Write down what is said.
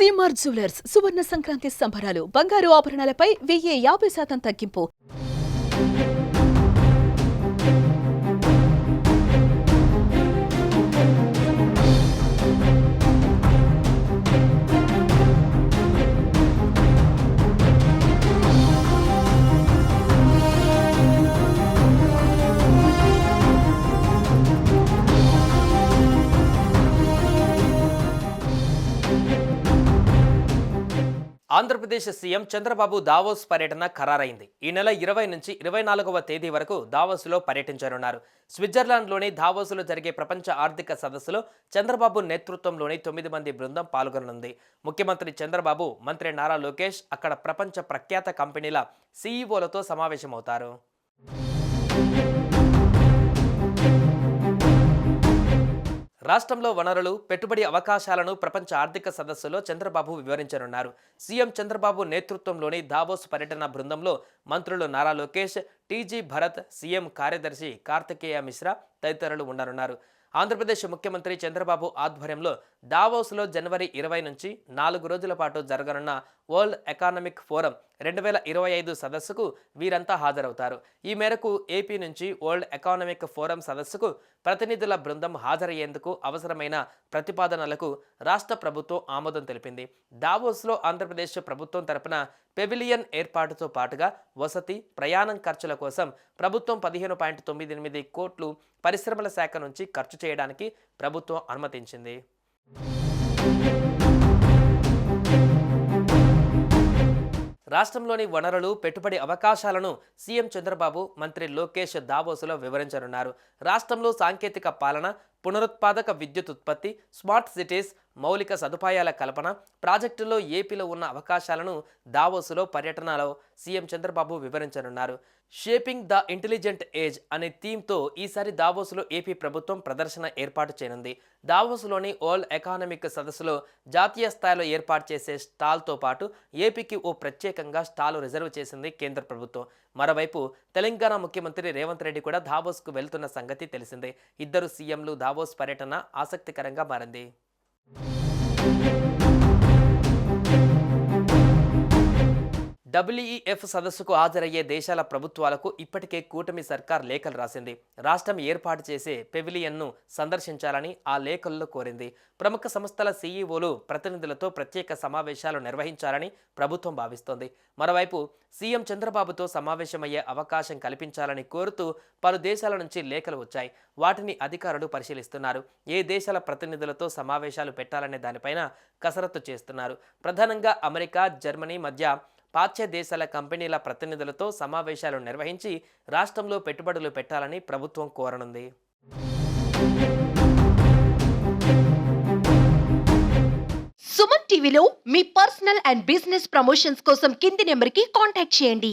CMR jewellers సువర్ణ సంక్రాంతి సంబరాలు బంగారు ఆభరణాలపై వెయ్యి యాభై శాతం తగ్గింపు. ఆంధ్రప్రదేశ్ సీఎం చంద్రబాబు దావోస్ పర్యటన ఖరారైంది. ఈ నెల ఇరవై నుంచి ఇరవై నాలుగవ తేదీ వరకు దావోస్లో పర్యటించనున్నారు. స్విట్జర్లాండ్లోని దావోస్లో జరిగే ప్రపంచ ఆర్థిక సదస్సులో చంద్రబాబు నేతృత్వంలోని తొమ్మిది మంది బృందం పాల్గొననుంది. ముఖ్యమంత్రి చంద్రబాబు మంత్రి నారా లోకేష్ అక్కడ ప్రపంచ ప్రఖ్యాత కంపెనీల సీఈఓలతో సమావేశమవుతారు. రాష్ట్రంలో వనరులు పెట్టుబడి అవకాశాలను ప్రపంచ ఆర్థిక సదస్సులో చంద్రబాబు వివరించనున్నారు. సీఎం చంద్రబాబు నేతృత్వంలోని దావోస్ పర్యటన బృందంలో మంత్రులు నారా లోకేష్ టీజీ భరత్ సీఎం కార్యదర్శి కార్తికేయ మిశ్రా తదితరులు ఉండనున్నారు. ఆంధ్రప్రదేశ్ ముఖ్యమంత్రి చంద్రబాబు ఆధ్వర్యంలో దావోస్లో జనవరి ఇరవై నుంచి నాలుగు రోజుల పాటు జరగనున్న వరల్డ్ ఎకానమిక్ ఫోరం రెండు వేల ఇరవై ఐదు సదస్సుకు వీరంతా హాజరవుతారు. ఈ మేరకు ఏపీ నుంచి వరల్డ్ ఎకానమిక్ ఫోరం సదస్సుకు ప్రతినిధుల బృందం హాజరయ్యేందుకు అవసరమైన ప్రతిపాదనలకు రాష్ట్ర ప్రభుత్వం ఆమోదం తెలిపింది. దావోస్లో ఆంధ్రప్రదేశ్ ప్రభుత్వం తరపున పెవిలియన్ ఏర్పాటుతో పాటుగా వసతి ప్రయాణం ఖర్చుల కోసం ప్రభుత్వం పదిహేను పాయింట్ తొమ్మిది ఎనిమిది కోట్లు పరిశ్రమల శాఖ నుంచి ఖర్చు చేయడానికి ప్రభుత్వం అనుమతించింది. రాష్ట్రంలోని వనరులు పెట్టుబడి అవకాశాలను సీఎం చంద్రబాబు మంత్రి లోకేష్ దావోసులో వివరించనున్నారు. రాష్ట్రంలో సాంకేతిక పాలన పునరుత్పాదక విద్యుత్ ఉత్పత్తి స్మార్ట్ సిటీస్ మౌలిక సదుపాయాల కల్పన ప్రాజెక్టుల్లో ఏపీలో ఉన్న అవకాశాలను దావోసులో పర్యటనలో సీఎం చంద్రబాబు వివరించనున్నారు. షేపింగ్ ద ఇంటెలిజెంట్ ఏజ్ అనే థీమ్తో ఈసారి దావోసులో ఏపీ ప్రభుత్వం ప్రదర్శన ఏర్పాటు చేయనుంది. దావోసులోని వరల్డ్ ఎకానమిక్ సదస్సులో జాతీయ స్థాయిలో ఏర్పాటు చేసే స్టాల్తో పాటు ఏపీకి ఓ ప్రత్యేకంగా స్టాల్ రిజర్వ్ చేసింది కేంద్ర ప్రభుత్వం. మరోవైపు తెలంగాణ ముఖ్యమంత్రి రేవంత్ రెడ్డి కూడా దావోస్కు వెళ్తున్న సంగతి తెలిసిందే. ఇద్దరు సీఎంలు దావోస్ పర్యటన ఆసక్తికరంగా మారింది. డబ్ల్యూఈఎఫ్ సదస్సుకు హాజరయ్యే దేశాల ప్రభుత్వాలకు ఇప్పటికే కూటమి సర్కార్ లేఖలు రాసింది. రాష్ట్రం ఏర్పాటు చేసే పెవిలియన్ను సందర్శించాలని ఆ లేఖల్లో కోరింది. ప్రముఖ సంస్థల సీఈఓలు ప్రతినిధులతో ప్రత్యేక సమావేశాలు నిర్వహించాలని ప్రభుత్వం భావిస్తోంది. మరోవైపు సీఎం చంద్రబాబుతో సమావేశమయ్యే అవకాశం కల్పించాలని కోరుతూ పలు దేశాల నుంచి లేఖలు వచ్చాయి. వాటిని అధికారులు పరిశీలిస్తున్నారు. ఏ దేశాల ప్రతినిధులతో సమావేశాలు పెట్టాలనే దానిపైన కసరత్తు చేస్తున్నారు. ప్రధానంగా అమెరికా జర్మనీ మధ్య పాశ్చాత్య దేశాల కంపెనీల ప్రతినిధులతో సమావేశాలు నిర్వహించి రాష్ట్రంలో పెట్టుబడులు పెట్టాలని ప్రభుత్వం కోరనుంది. సుమన్ టీవీలో మీ పర్సనల్ అండ్ బిజినెస్ ప్రమోషన్స్ కోసం కింది నెంబర్కి కాంటాక్ట్ చేయండి.